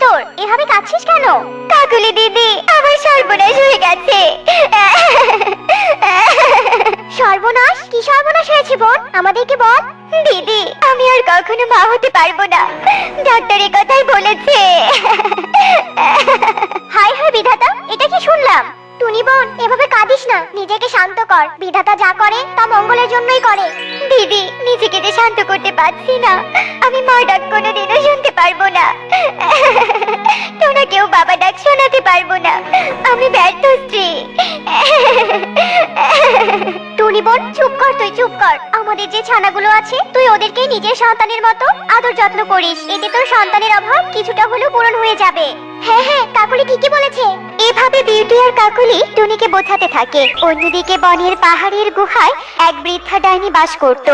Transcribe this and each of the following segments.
তোর, এভাবে কাঁদছিস কেন? কাকুলি দিদি, আমার সর্বনাশ হয়ে গেছে। সর্বনাশ? কি সর্বনাশ হয়েছে বোন? আমাদেরকে বল। দিদি, আমি আর কখনো মা হতে পারব না। ডাক্তার এ কথাই বলেছে। হাই হাই, বিধাতা, এটা কি শুনলাম? টুনি বোন, এভাবে কাঁদিস না। নিজেকে শান্ত কর। বিধাতা যা করে, তা মঙ্গলের জন্যই করে। দিদি, নিজেকে যে শান্ত করতে পারছি না, আমি মা ডাক কোনোদিনও শুনতে পারব না। তোরা কেউ বাবা ডাক শোনাতে পারব না। আমি ব্যর্থ স্ত্রী। টুনি বোন, চুপ কর তুই, চুপ কর। আমাদের যে ছানাগুলো আছে, তুই ওদেরকে নিজের সন্তানের মতো আদর যত্ন করিস। এতে তোর সন্তানের অভাব কিছুটা হলেও পূরণ হয়ে যাবে। হ্যাঁ হ্যাঁ কাকুলি ঠিকই বলেছে। এভাবে বিউটি আর কাকুলি টুনিকে বোঝাতে থাকে। অন্যদিকে বনের পাহাড়ের গুহায় এক বৃদ্ধা ডাইনি বাস করত।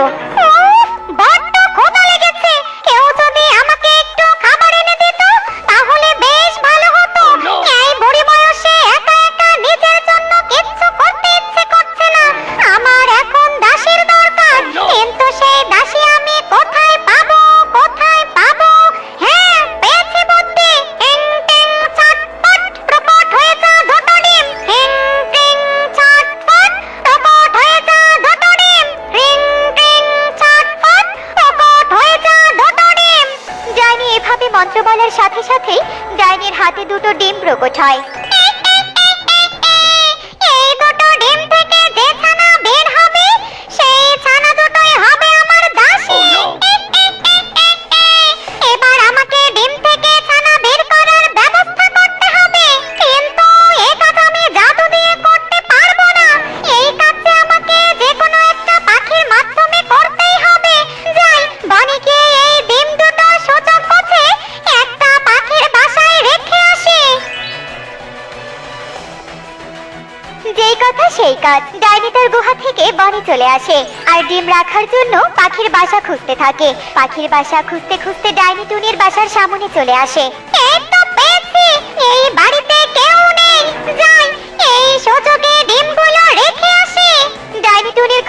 আসে। আর ডিম রাখার জন্য পাখির বাসা খুঁজতে থাকে। পাখির বাসা খুঁজতে খুঁজতে ডাইনি টুনির বাসার সামনে চলে আসে।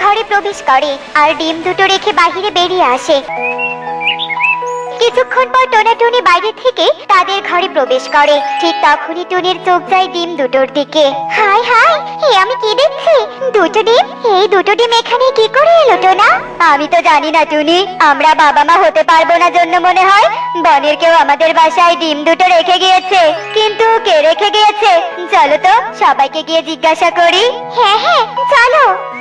ঘরে প্রবেশ করে। আর ডিম দুটো রেখে বাহিরে বেরিয়ে আসে। কিছুক্ষণ পর টোনাটুনি বাইরে থেকে তাদের ঘরে প্রবেশ করে। ঠিক তখনই টুনির চোখ যায় ডিম দুটোর দিকে। হাই হাই, এ আমি কি দেখছি? দুটো ডিম? এই দুটো ডিম এখানে কি করে এলো টোনা? আমি তো জানি না টুনি। আমরা বাবা মা হতে পারব না জন্য মনে হয়। বনের কেউ আমাদের বাসায় ডিম দুটো রেখে গিয়েছে। কিন্তু কে রেখে গিয়েছে? চলো তো, সবাইকে গিয়ে জিজ্ঞাসা করি। হ্যাঁ হ্যাঁ চলো।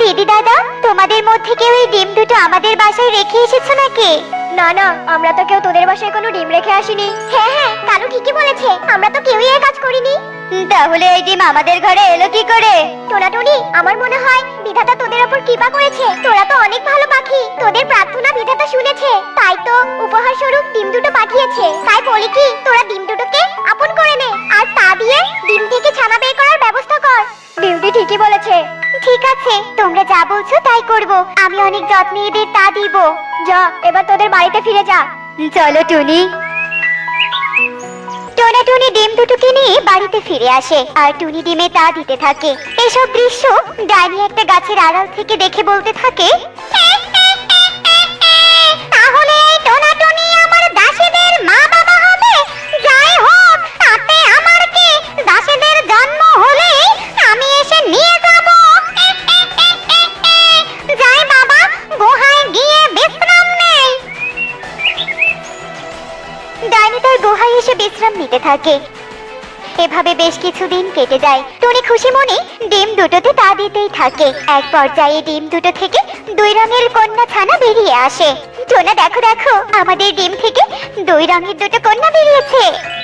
দিদি দাদা তোমাদের মধ্যে কেউ এই ডিম দুটো আমাদের বাসায় রেখে এসেছ নাকি? না না আমরা তো কেউ তোদের বাসায় কোনো ডিম রেখে আসিনি। হ্যাঁ হ্যাঁ কালু ঠিকই বলেছে আমরা তো কেউই এই কাজ করিনি। তাহলে এই ডিম আমাদের ঘরে এলো কি করে? টোনাটুনি আমার মনে হয় বিধাতা তোদের উপর কৃপা করেছে। তোরা তো অনেক ভালো পাখি তোদের প্রার্থনা বিধাতা শুনেছে। তাই তো উপহার স্বরূপ ডিম দুটো পাঠিয়েছে। তাই বলি কি তোরা ডিম ঠিক আছে, তোমরা যা বলছো তাই করব। আমি অনেক যত্নে এদের তা দিব। যা, এবার তোদের বাড়িতে ফিরে যা। চলো, টুনি। টোনা টুনি ডিম দুটোকে নিয়ে বাড়িতে ফিরে আসে, আর টুনি ডিমে তা দিতে থাকে। এসব দৃশ্য ডাইনি একটা গাছের আড়াল থেকে দেখে বলতে থাকে থাকে। এভাবে বেশ কিছুদিন কেটে যায়। টনি খুশি মনে ডিম দুটোতে তা দিতেই থাকে। এক পর্যায়ে ডিম দুটো থেকে দুই রঙের কন্যা ছানা বেরিয়ে আসে। টোনা দেখো দেখো, আমাদের ডিম থেকে দুই রঙের দুটো কন্যা বেরিয়েছে।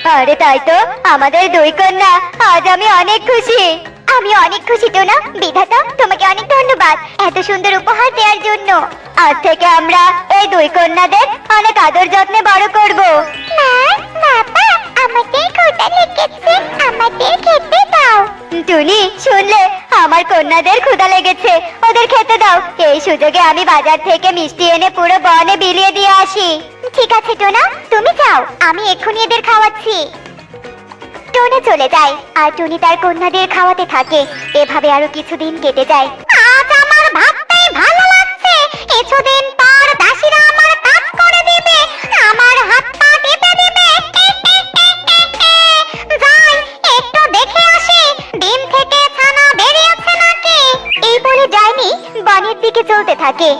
আরে তাই তো, আমাদের দুই কন্যা। আজ আমি অনেক খুশি। আমি অনেক খুশি, টোনা। বিধাতা, তোমাকে অনেক ধন্যবাদ এত সুন্দর উপহার দেওয়ার জন্য। আজ থেকে আমরা এই দুই কন্যাদের অনেক আদর যত্নে বড় করব। মা বাবা আমাদের ক্ষুধা লেগেছে আমাদের খেতে দাও। টুনি শুনলে? আমার কন্যাদের ক্ষুধা লেগেছে। ওদের খেতে দাও। এই সুযোগে আমি বাজার থেকে মিষ্টি এনে পুরো বনে বিলিয়ে দিয়ে আসি। ঠিক আছে টোনা। তুমি যাও। আমি এক্ষুনি এদের খাওয়াচ্ছি। টোনা চলে যায়। আর টুনি তার কন্যাদের খাওয়াতে থাকে। এভাবে আরও কিছুদিন কেটে যায়। আজ আমার ভাবতেই ভালো লাগছে। কিছুদিন পর দাসীরা আমার থাকে।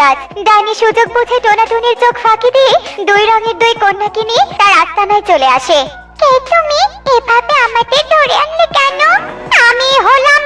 কাজ ডাইনি সুযোগ বুঝে টোনাটুনির চোখ ফাঁকি দিয়ে দুই রঙের দুই কন্যাকে নিয়ে তার আস্তানায় চলে আসে। কে তুমি? এভাবে আমাদের ধরে আনলে কেন? আমি হলাম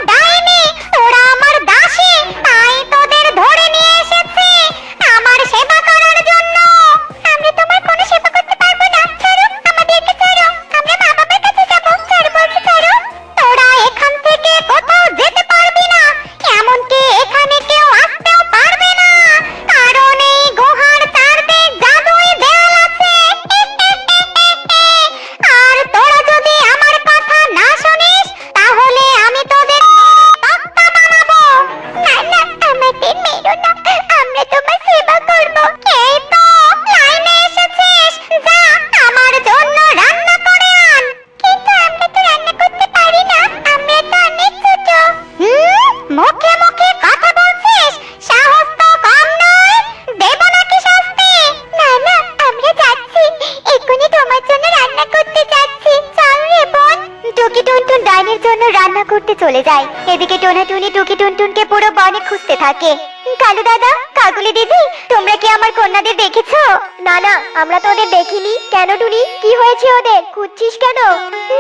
চলে যায়। এদিকে টোনাটুনি টুকি টুনটুনকে পুরো বনে খুঁজতে থাকে। কালু দাদা, কাকুলি দিদি, তোমরা কি আমার কন্যাদের দেখেছ? না না, আমরা তো ওদের দেখিনি। কেন টুনি? কি হয়েছে ওদের? খুঁজছিস কেন?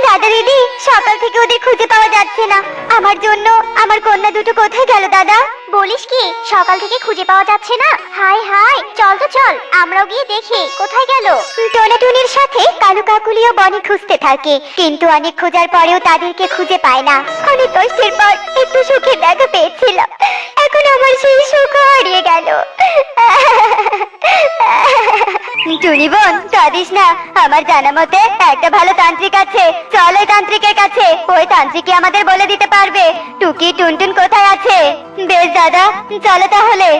দাদা দিদি, সকাল থেকে ওদের খুঁজে পাওয়া যাচ্ছে না। আমার জন্য আমার কন্যা দুটো কোথায় গেল দাদা? বলিস কি, সকাল থেকে খুঁজে পাওয়া যাচ্ছে না? হাই হাই, চল তো চল, আমরাও গিয়ে দেখি, কোথায় গেল? সাথে কালু কাকুলিও খুঁজতে থাকে, কিন্তু অনেক খোঁজার পরেও তাদেরকে খুঁজে পায় না। অনেক কষ্টের পর একটু দেখা এখন আমার সেই সুখ হারিয়ে গেল। টুনি বোন, কাঁদিস না, আমার জানা মতে একটা ভালো তান্ত্রিক আছে, চল ওই তান্ত্রিকের কাছে, ওই তান্ত্রিকই আমাদের বলে দিতে পারবে, টুকি টুনটুন কোথায় আছে? বেশ দাদা, চলো তাহলে।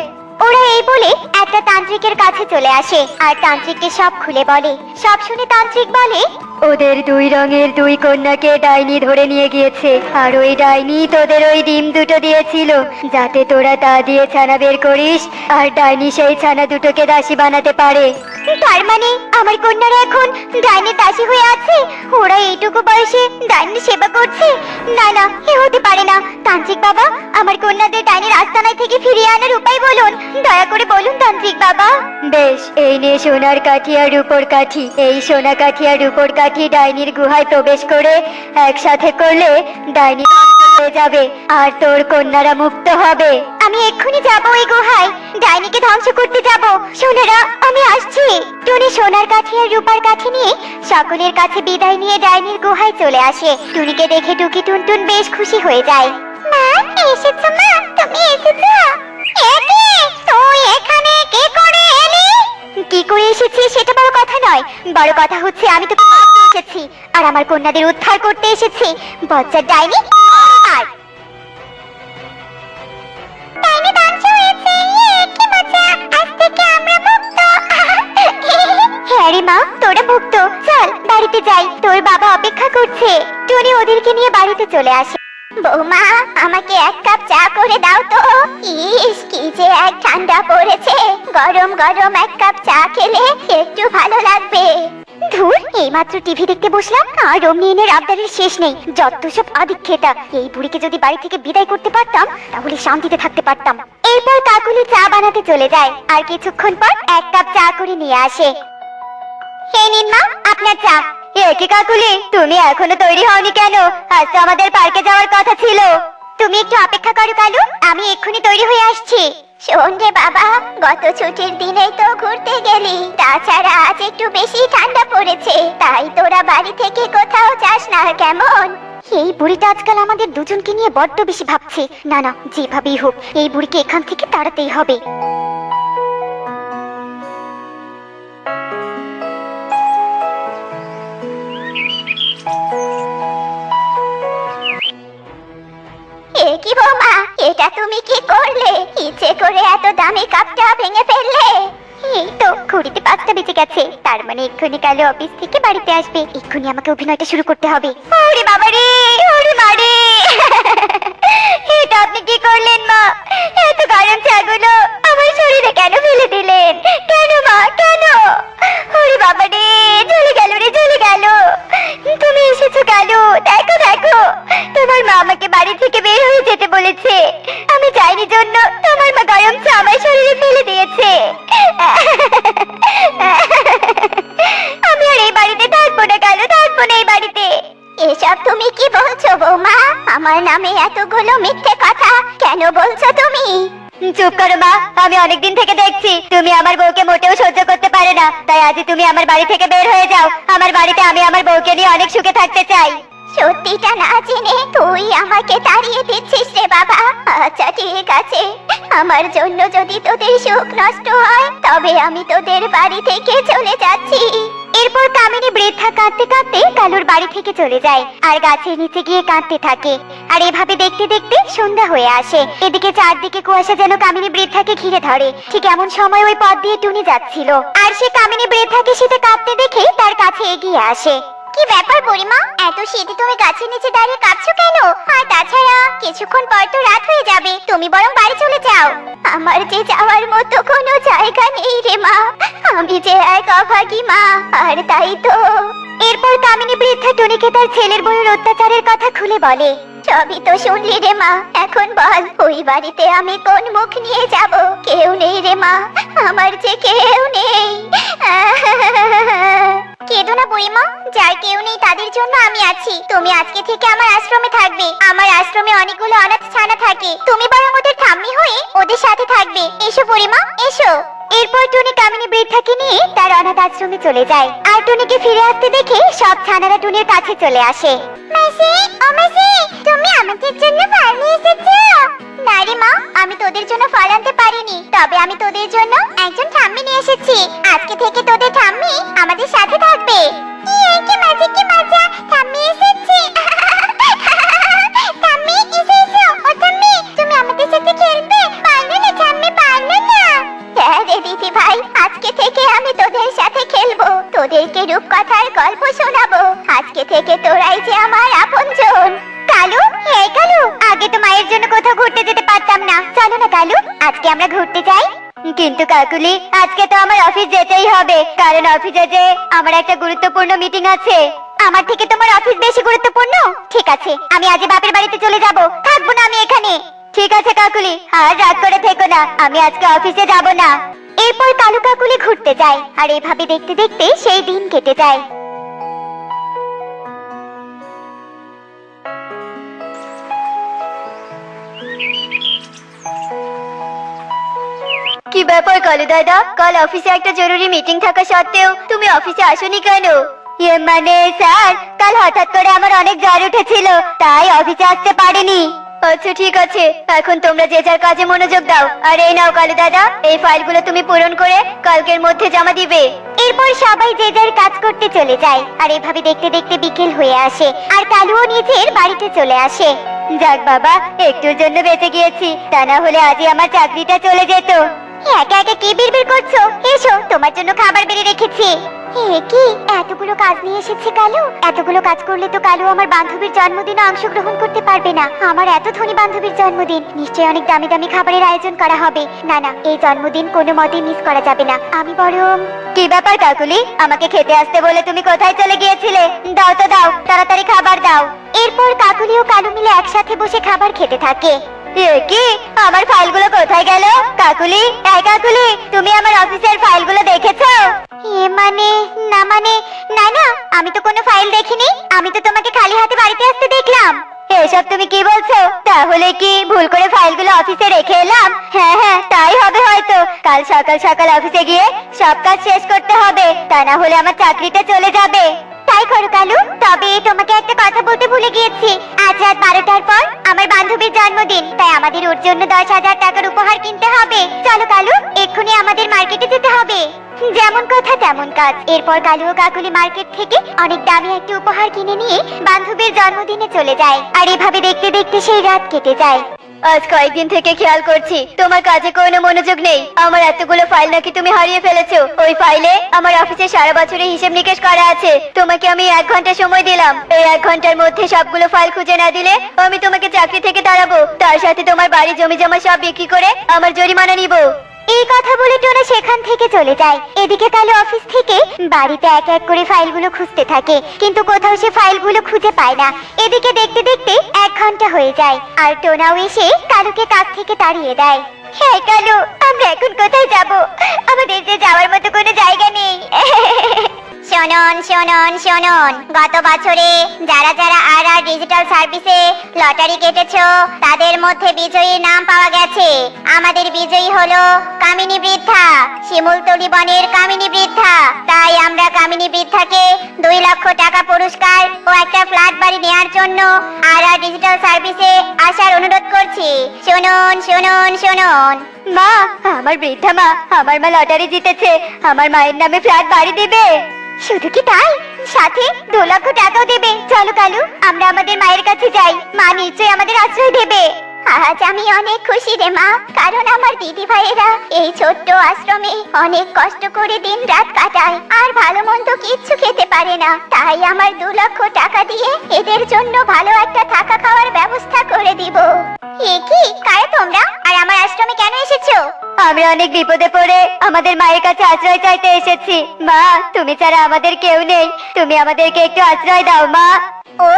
ওরা এই বলে একটা তান্ত্রিকের কাছে চলে আসে, আর তান্ত্রিককে সব খুলে বলে। সব শুনে তান্ত্রিক বলে ওদের দুই রঙের দুই কন্যাকে ডাইনি ধরে নিয়ে গিয়েছে। আর ওই ডাইনি তোদের ওই ডিম দুটো দিয়েছিল। যাতে তোরা তা দিয়ে ছানা বের করিস আর ডাইনি সেই ছানা দুটোকে দাসী বানাতে পারে। তার মানে আমার কন্যারা এখন ডাইনের দাসী হয়ে আছে? ওরা এইটুকু বয়সে ডাইনের সেবা করছে? না না এ হতে পারে না। তান্ত্রিক বাবা আমার কন্যাদের ডাইনের আস্তানায় থেকে ফিরিয়ে আনার উপায় বলুন। দয়া করে বলুন তান্ত্রিক বাবা। বেশ এই নে সোনার কাঠি আর রূপোর কাঠি। এই সোনা কাঠি আর রূপোর কাঠি ডাইনির গুহায় প্রবেশ করে একসাথে করলে ডাইনি হয়ে যাবে? আর তোর কন্যারা মুক্ত হবে। আমি এক্ষুনি যাব ওই গুহায়। ডাইনিকে ধ্বংস করতে যাব। সোনারা, আমি আসছি। টুনি সোনার কাঠি আর রূপার কাঠি নিয়ে সকলের কাছে বিদায় নিয়ে ডাইনির গুহায় চলে আসে। টুনিকে দেখে টুকি টুনটুন বেশ খুশি হয়ে যায়। মা, এসেছ মা? তুমি এসেছ? একে তুই এখানে কি করে এলি? কি করে এসেছি সেটা বড় কথা নয়। বড় কথা হচ্ছে আমি তোকে এসেছি। আর আমার কন্যাদের উদ্ধার করতে এসেছি। বজ্জার ডাইনি আর হ্যাঁ যাই। তোর বাবা অপেক্ষা করছে। ওদেরকে নিয়ে বাড়িতে চলে আসে। বৌমা, আমাকে এক কাপ চা করে দাও তো। কি এক ঠান্ডা পড়েছে। গরম গরম এক কাপ চা খেলে একটু ভালো লাগবে। ধুর, এইমাত্র টিভি দেখতে বসলাম আর শেষ নেই। যত সব এই বুড়িকে যদি বাড়ি থেকে বিদায় করতে পারতাম, তাহলে শান্তিতে থাকতে পারতাম। এরপর কাকুলি চা বানাতে চলে যায়। আর কিছুক্ষণ পর এক কাপ চা করে নিয়ে আসে। এই নিন মা আপনার চা। একে কাকুলি, তুমি এখনও তৈরি হওনি কেন? আজ তো আমাদের পার্কে যাওয়ার কথা ছিল। তুমি একটু অপেক্ষা করো কালু, আমি এক্ষুনি তৈরি হয়ে আসছি। শোন রে বাবা, গত ছুটির দিনেই তো ঘুরতে গেলি। তাছাড়া আজ একটু বেশি ঠান্ডা পড়েছে, তাই তোরা বাড়ি থেকে কোথাও যাস না, কেমন? এই বুড়িটা আজকাল আমাদের দুজনকে নিয়ে বড্ড বেশি ভাবছে। না না, যেভাবেই হোক, এই বুড়িকে এখান থেকে তাড়াতেই হবে। এটা তুমি কি করলে? ইচ্ছে করে এত দামি কাপটা ভেঙে ফেললে। এই তো পাঁচটা বেজে গেছে। তার মানে এক্ষুনি কালে অফিস থেকে বাড়িতে আসবে। এক্ষুনি আমাকে অভিনয়টা শুরু করতে হবে। ওরে ওরে এটা আপনি কি করলেন মা? এত গরম চাগুলো আমার শরীরে কেন ফেলে দিলেন? কেন মা, কেন? ওরে বাবা রে চলে গেল রে চলে গেল। তুমি এসেছ কেন? দেখো দেখো। তোমার মা আমাকে বাড়ি থেকে বের হয়ে যেতে বলেছে। আমি যাইনি জন্য তোমার মা গরম চা আমার শরীরে ফেলে দিয়েছে। আমি আর এই বাড়িতে থাকব না কেন? থাকব না এই বাড়িতে। এসব তুমি কি বলছো বৌমা? আমার নামে এতগুলো মিথ্যে চুপ করো, মা। আমি অনেকদিন থেকে দেখছি, তুমি আমার বউকে মোটেও সহ্য করতে পারে না। তাই আজ তুমি আমার বাড়ি থেকে বের হয়ে যাও। আমার বাড়িতে আমি আমার বউকে নিয়ে অনেক সুখে থাকতে চাই। সত্যিটা না জেনে তুই আমাকে তাড়িয়ে দিচ্ছিস রে বাবা। আচ্ছা ঠিক আছে। আমার জন্য যদি তোদের সুখ নষ্ট হয়, তবে আমি তোদের বাড়ি থেকে চলে যাচ্ছি। এরপর কামিনী বৃদ্ধা কাঁদতে কাঁদতে কালুর বাড়ি থেকে চলে যায় আর গাছের নিচে গিয়ে কাঁদতে থাকে। আর এভাবে দেখতে দেখতে সন্ধ্যা হয়ে আসে। এদিকে চারদিকে কুয়াশা যেন কামিনী বৃদ্ধাকে ঘিরে ধরে। ঠিক এমন সময় ওই পথ দিয়ে টুনি যাচ্ছিল। আর সে কামিনী বৃদ্ধাকে সেটা কাঁদতে দেখে তার কাছে এগিয়ে আসে। কি ব্যাপার বুড়িমা? এত শীতে তুমি গাছের নিচে দাঁড়িয়ে কাঁদছো কেন? আর তাছাড়া কিছুক্ষণ পর তো রাত হয়ে যাবে, তুমি বরং বাড়ি চলে যাও। আমার যে যাওয়ার মতো কোনো জায়গা নেই রে মা, আমি যে এক অভাগী মা, আর তাই তো। এরপর কামিনী বৃদ্ধা টুনিকে তার ছেলের বউয়ের অত্যাচারের কথা খুলে বলে, সবই তো শুনলি রে মা, এখন বল, ওই বাড়িতে আমি কোন মুখ নিয়ে যাব? কেউ নেই রে মা, আমার যে কেউ নেই। কেঁদো না বুড়িমা, যার কেউ নেই তাদের জন্য আমি আছি। তুমি আজকে থেকে আমার আশ্রমে থাকবে। আমার আশ্রমে অনেকগুলো অনাথ ছানা থাকে। তুমি বরং ওদের ঠাম্মি হয়ে ওদের সাথে থাকবে। এসো বুড়িমা, এসো। এরপর টুনি কামিনী বৃদ্ধাকে নিয়ে তার অনাথ আশ্রমে চলে যায়। আর টুনিকে ফিরে আসতে দেখে সব ছানারা টুনির কাছে চলে আসে। ও তুমি আমাদের জন্য ফল নিয়ে এসেছ? না রে মা, আমি তোদের জন্য ফল আনতে পারিনি। তবে আমি তোদের জন্য একজন ঠাম্মি নিয়ে এসেছি। আজকে থেকে তোদের ঠাম্মি আমাদের সাথে থাকবে। কি মজা কি মজা। ঠাম্মি এসেছে থেকে তোরাই যে আমার আপনজন। কালু, এই কালু, আগে তো মায়ের জন্য কোথাও ঘুরতে যেতে পারতাম না। চলো না কালু, আজকে আমরা ঘুরতে যাই। কিন্তু কাকুলি, আজকে তো আমার অফিস যেতেই হবে। কারণ অফিসে যে আমার একটা গুরুত্বপূর্ণ মিটিং আছে। আমার থেকে তোমার অফিস বেশি গুরুত্বপূর্ণ? ঠিক আছে, আমি আজ বাপের বাড়িতে চলে যাব। থাকব না আমি এখানে। ঠিক আছে কাকুলি, আর রাগ করে থেকো না, আমি আজকে অফিসে যাব না। এরপর কালু কাকুলি ঘুরতে যায়, আর এভাবে দেখতে দেখতে সেই দিন কেটে যায়। কি ব্যাপার কালু দাদা? কাল অফিসে একটা জরুরি মিটিং থাকা সত্ত্বেও তুমি অফিসে আসোনি কেন? ইয়ে মানে স্যার, কাল হঠাৎ করে আমার অনেক জ্বর উঠেছিল, তাই অফিসে আসতে পারিনি। আচ্ছা ঠিক আছে। এখন তোমরা যে যার কাজে মনোযোগ দাও। আর এই নাও কালু দাদা, এই ফাইলগুলো তুমি পূরণ করে কালকের মধ্যে জমা দিবে। এরপর সবাই যে যার কাজ করতে চলে যায়, আর এভাবে দেখতে দেখতে বিকেল হয়ে আসে, আর কালুও নিজের বাড়িতে চলে আসে। যাক বাবা, একটুর জন্য বেঁচে গিয়েছি, তা না হলে আজই আমার চাকরিটা চলে যেত। একা একা কি বিড়বিড় করছ? এসো তোমার জন্য খাবার বেড়ে রেখেছি। এ কি? এতগুলো কাজ নিয়ে এসেছে কালু? এতগুলো কাজ করলে তো কালু আমার বান্ধবীর জন্মদিনে অংশগ্রহণ করতে পারবে না। আমার এত ধনী বান্ধবীর জন্মদিন। নিশ্চয়ই অনেক দামি দামি খাবারের আয়োজন করা হবে। না না এই জন্মদিন কোনো মতেই মিস করা যাবে না। আমি বরং কি ব্যাপার কাকুলি? আমাকে খেতে আসতে বলে তুমি কোথায় চলে গিয়েছিলে? দাও তো দাও তাড়াতাড়ি খাবার দাও। এরপর কাকুলি ও কালু মিলে একসাথে বসে খাবার খেতে থাকে। এ আমার ফাইলগুলো কোথায় গেল? কাকুলি? এই কাকুলি তুমি আমার অফিসের ফাইলগুলো দেখেছ? এ মানে? না মানে? না না আমি তো কোনো ফাইল দেখিনি। আমি তো তোমাকে খালি হাতে বাড়িতে আসতে দেখলাম। এসব তুমি কি বলছো? তাহলে কি ভুল করে ফাইলগুলো অফিসে রেখে এলাম? হ্যাঁ হ্যাঁ তাই হবে হয়তো। কাল সকাল সকাল অফিসে গিয়ে সব কাজ শেষ করতে হবে। তা না হলে আমার চাকরিটা চলে যাবে। তাই করো কালু, তবে তোমাকে একটা কথা বলতে ভুলে গিয়েছি। আজ রাত বারোটার পর আমার বান্ধবীর জন্মদিন, তাই আমাদের ওর জন্য দশ হাজার টাকার উপহার কিনতে হবে। চলো কালু, এক্ষুনি আমাদের মার্কেটে যেতে হবে। যেমন কথা তেমন কাজ। এরপর কালু ও কাকুলি মার্কেট থেকে অনেক দামি একটি উপহার কিনে নিয়ে বান্ধবীর জন্মদিনে চলে যায়। আর এভাবে দেখতে দেখতে সেই রাত কেটে যায়। আজ কয়েকদিন থেকে খেয়াল করছি, তোমার কাজে কোনো মনোযোগ নেই। আমার এতগুলো ফাইল নাকি তুমি হারিয়ে ফেলেছো। ওই ফাইলে আমার অফিসে সারা বছরের হিসেব নিকেশ করা আছে। তোমাকে আমি এক ঘণ্টা সময় দিলাম। এই এক ঘণ্টার মধ্যে সবগুলো ফাইল খুঁজে না দিলে আমি তোমাকে চাকরি থেকে তাড়াবো। তার সাথে তোমার বাড়ি জমি জমা সব বিক্রি করে আমার জরিমানা নিব। এই কথা বলে টোনা সেখান থেকে চলে যায়। এদিকে কালো অফিস থেকে বাড়িতে এক এক করে ফাইলগুলো খুঁজতে থাকে, কিন্তু কোথাও সে ফাইলগুলো খুঁজে পায় না। এদিকে দেখতে দেখতে এক ঘণ্টা হয়ে যায়, আর টোনাও এসে কালুকে কাছ থেকে তাড়িয়ে দেয়। হ্যাঁ কালু, আমরা এখন কোথায় যাব? আমাদের যে যাওয়ার মতো কোনো জায়গা নেই। শোনন শোনন শোনন, গত বছরে যারা যারা আর আর ডিজিটাল সার্ভিসে লটারি কেটেছো, তাদের মধ্যে বিজয়ীর নাম পাওয়া গেছে। আমাদের বিজয়ী হলো কামিনী বৃদ্ধা শিমুলতলি বনের কামিনী বৃদ্ধা। তাই আমরা কামিনী বৃদ্ধাকে দুই লক্ষ টাকা পুরস্কার ও একটা ফ্ল্যাট বাড়ি নেয়ার জন্য আর আর ডিজিটাল সার্ভিসে আসার অনুরোধ করছি। শুনুন শুনুন শুনুন। মা, আমার বৃদ্ধা মা, আমার মা লটারি জিতেছে, আমার মায়ের নামে ফ্ল্যাট বাড়ি দেবে। শুধু কি তাই? সাথে দু লক্ষ টাকাও দেবে। চলো কালু, আমরা আমাদের মায়ের কাছে যাই। মা নিশ্চয়ই আমাদের আশ্রয় দেবে। আজ আমি অনেক খুশি রে মা, কারণ আমার দিদি ভাইয়েরা এই ছোট্ট আশ্রমে অনেক কষ্ট করে দিন রাত কাটায়। আর ভালো মন্দ কিচ্ছু খেতে পারে না। তাই আমার দু লক্ষ টাকা দিয়ে এদের জন্য ভালো একটা থাকা খাওয়ার ব্যবস্থা করে দিব। কি? কারে তোমরা? আর আমার আশ্রমে কেন এসেছ? আমরা অনেক বিপদে পড়ে আমাদের মায়ের কাছে আশ্রয় চাইতে এসেছি। মা তুমি ছাড়া আমাদের কেউ নেই। তুমি আমাদেরকে একটু আশ্রয় দাও মা। ও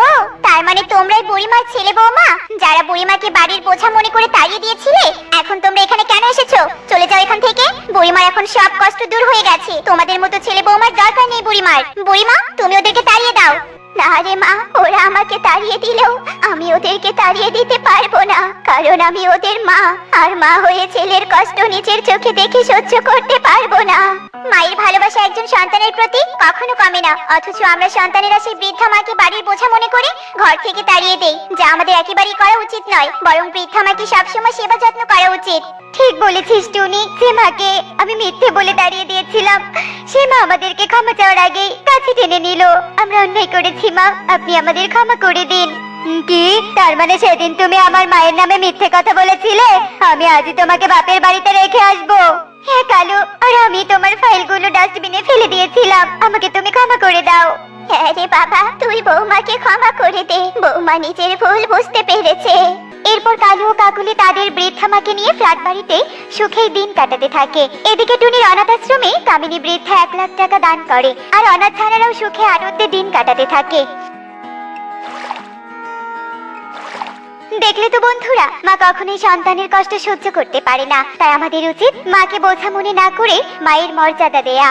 তার মানে তোমরাই বুড়িমার ছেলে বৌমা? যারা বুড়িমাকে বাড়ির বোঝা মনে করে তাড়িয়ে দিয়েছিলে এখন তোমরা এখানে কেন এসেছ? চলে যাও এখান থেকে। বুড়িমার এখন সব কষ্ট দূর হয়ে গেছে। তোমাদের মতো ছেলে বৌমার দরকার নেই বুড়িমার। বুড়িমা তুমি ওদেরকে তাড়িয়ে দাও। না রে মা ওরা আমাকে তাড়িয়ে দিলেও আমি ওদেরকে তাড়িয়ে দিতে পারব না, কারণ আমি ওদের মা। আর মা হয়ে ছেলের কষ্ট নিজের চোখে দেখে সহ্য করতে পারব না। মায়ের ভালোবাসা একজন সন্তানের প্রতি কখনো কমে না, অথচ আমরা সন্তানেরা সেই বৃদ্ধা মাকে বাড়ির বোঝা মনে করে ঘর থেকে তাড়িয়ে দেই, যা আমাদের একেবারেই করা উচিত নয়, বরং বৃদ্ধা মাকে সবসময় সেবা যত্ন করা উচিত। ঠিক বলেছিস, টুনি, যে মাকে আমি মিথ্যে বলে দাঁড়িয়ে দিয়েছিলাম, সে মা আমাদেরকে ক্ষমা চাওয়ার আগে কাছে টেনে নিল। আমরা অন্যায় করেছি, মা, আপনি আমাদের ক্ষমা করে দিন। কি? তার মানে সেদিন তুমি আমার মায়ের নামে মিথ্যে কথা বলেছিলে? আমি আজই তোমাকে বাপের বাড়িতে রেখে আসব। হ্যাঁ কালু, আর আমি তোমার ফাইলগুলো ডাস্টবিনে ফেলে দিয়েছিলাম। আমাকে তুমি ক্ষমা করে দাও। হ্যাঁ রে বাবা, তুই বৌমাকে ক্ষমা করে দে। বৌমা নিজের ভুল বুঝতে পেরেছে। এরপর কালু ও কাকুলি তাদের বৃদ্ধা মাকে নিয়ে ফ্ল্যাট বাড়িতে সুখেই দিন কাটাতে থাকে। এদিকে টুনির অনাথ আশ্রমে কামিনী বৃদ্ধা এক লাখ টাকা দান করে। আর অনাথ ছাড়ারাও সুখে আনন্দে দিন কাটাতে থাকে। দেখলে তো বন্ধুরা, মা কখনোই সন্তানের কষ্ট সহ্য করতে পারে না। তাই আমাদের উচিত মাকে বোঝা মনে না করে মায়ের মর্যাদা দেয়া।